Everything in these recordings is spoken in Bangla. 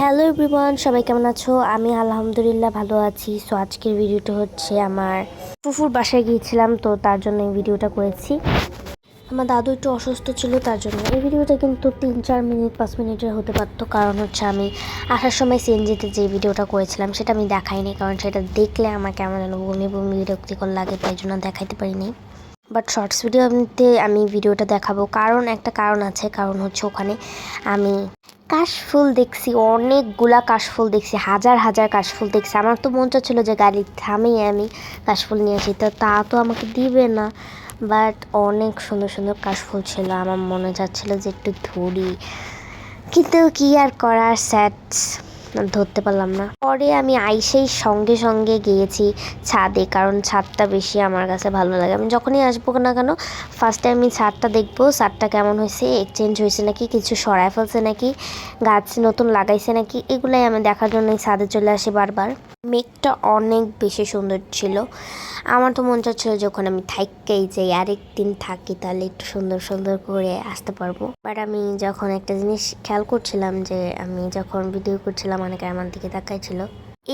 হ্যালো এভরিওয়ান সবাই কেমন আছো? আমি আলহামদুলিল্লাহ ভালো আছি। সো আজকের ভিডিওটা হচ্ছে আমার ফুফুর বাসায় গিয়েছিলাম, তো তার জন্য এই ভিডিওটা করেছি। আমার দাদু একটু অসুস্থ ছিল, তার জন্য এই ভিডিওটা কিন্তু তিন চার মিনিট, পাঁচ মিনিটের হতে পারতো। কারণ হচ্ছে আমি আসার সময় সিএনজিতে যে ভিডিওটা করেছিলাম, সেটা আমি দেখাইনি। কারণ সেটা দেখলে আমার কেমন যেন বমি বমি, বিরক্তিকর লাগে, তাই জন্য দেখাইতে পারিনি। বাট শর্টস ভিডিওতে আমি ভিডিওটা দেখাবো। কারণ একটা কারণ আছে, কারণ হচ্ছে ওখানে আমি কাশফুল দেখছি, অনেকগুলা কাশফুল দেখছি, হাজার হাজার কাশফুল দেখছি। আমার তো মন চাচ্ছিলো যে গাড়ি থামিয়ে আমি কাশফুল নিয়ে আসি, তো তা তো আমাকে দিবে না। বাট অনেক সুন্দর সুন্দর কাশফুল ছিল, আমার মনে যাচ্ছিল যে একটু ধরি। কিন্তু কি আর করার স্যাটস ধরতে পারলাম না। পরে আমি আইসেই সঙ্গে সঙ্গে গিয়েছি ছাদে, কারণ ছাদটা বেশি আমার কাছে ভালো লাগে। আমি যখনই আসব না কেন ফার্স্টে আমি ছাদটা দেখব, ছাদটা কেমন হয়েছে এক্সচেঞ্জ হয়েছে নাকি, কিছু সরায় ফেলছে নাকি, গাছ নতুন লাগাইছে নাকি, এগুলাই আমি দেখার জন্য ছাদে চলে আসি বারবার। মেঘটা অনেক বেশি সুন্দর ছিল। আমার তো মন চাচ্ছিল যখন আমি থাইকেই যাই, আরেকদিন থাকি, তাহলে একটু সুন্দর সুন্দর করে আসতে পারব। বাট আমি যখন একটা জিনিস খেয়াল করছিলাম যে, আমি যখন ভিডিও করছিলাম অনেকে আমার দিকে তাকাইছিল।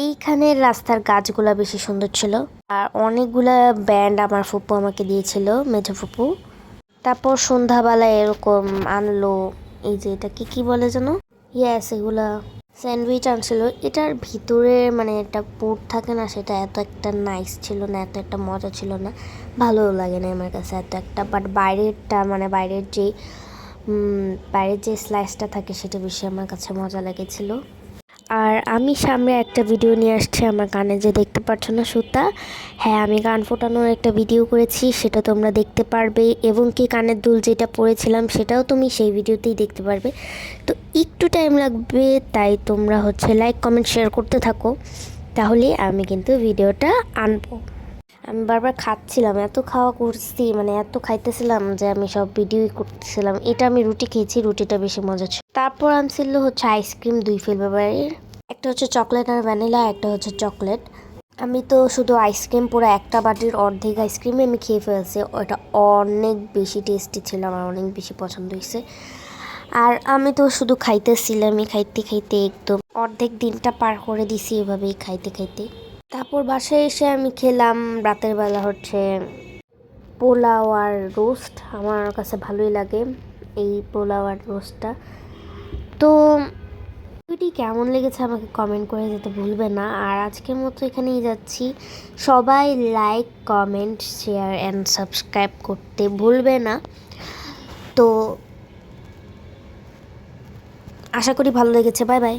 এইখানের রাস্তার গাছগুলা বেশি সুন্দর ছিল। আর অনেকগুলা ব্যান্ড আমার ফুপু আমাকে দিয়েছিল মেজো ফুপু। তারপর সন্ধ্যাবেলায় এরকম আনলো, এই যে এটা কি কি বলে যেন? ইয়াস এগুলা স্যান্ডউইচ আনছিল। এটার ভিতরে মানে একটা পুর থাকে না, সেটা এত একটা নাইস ছিল না, এত একটা মজা ছিল না। ভালো লাগে না আমার কাছে এত একটা। বাট বাইরেরটা মানে বাইরের যে বাইরের যে স্লাইসটা থাকে, সেটা বেশি আমার কাছে মজা লেগেছিল। আমি সামনে একটা ভিডিও নিয়ে আসছি, আমার কানে যে দেখতে পাচ্ছ না সুতা হ্যাঁ আমি গান ফোটানোর একটা ভিডিও করেছি, সেটা তোমরা দেখতে পারবে, এবং কি কানের দুল যেটা পরেছিলাম সেটাও তুমি সেই ভিডিওতেই দেখতে পারবে। তো একটু টাইম লাগবে, তাই তোমরা হচ্ছে লাইক কমেন্ট শেয়ার করতে থাকো, তাহলে আমি কিন্তু ভিডিওটা আনব। আমি বারবার খাচ্ছিলাম, এত খাওয়া করছি মানে এত খাইতেছিলাম যে আমি সব ভিডিওই করতেছিলাম। এটা আমি রুটি খেয়েছি, রুটিটা বেশি মজা ছিল। তারপর আনছিল হচ্ছে আইসক্রিম দুই ফ্লেভারের একটা হচ্ছে চকলেট আর ভ্যানিলা, একটা হচ্ছে চকলেট। আমি তো শুধু আইসক্রিম পুরো একটা বাটির অর্ধেক আইসক্রিমই আমি খেয়ে ফেলছি। ওটা অনেক বেশি টেস্টি ছিল, আমার অনেক বেশি পছন্দ হয়েছে। আর আমি তো শুধু খাইতেছিলামই, খাইতে খাইতে একদম অর্ধেক দিনটা পার করে দিছি এভাবেই খাইতে খাইতে। তারপর বাসায় এসে আমি খেলাম, রাতের বেলা হচ্ছে পোলাও আর রোস্ট। আমার কাছে ভালোই লাগে এই পোলাও আর রোস্টটা। তো ভিডিওটি কেমন লেগেছে আমাকে কমেন্ট করে যেতে ভুলবে না। আর আজকের মতো এখানেই যাচ্ছি। সবাই like comment share and subscribe করতে ভুলবে না। তো আশা করি ভালো লেগেছে। Bye bye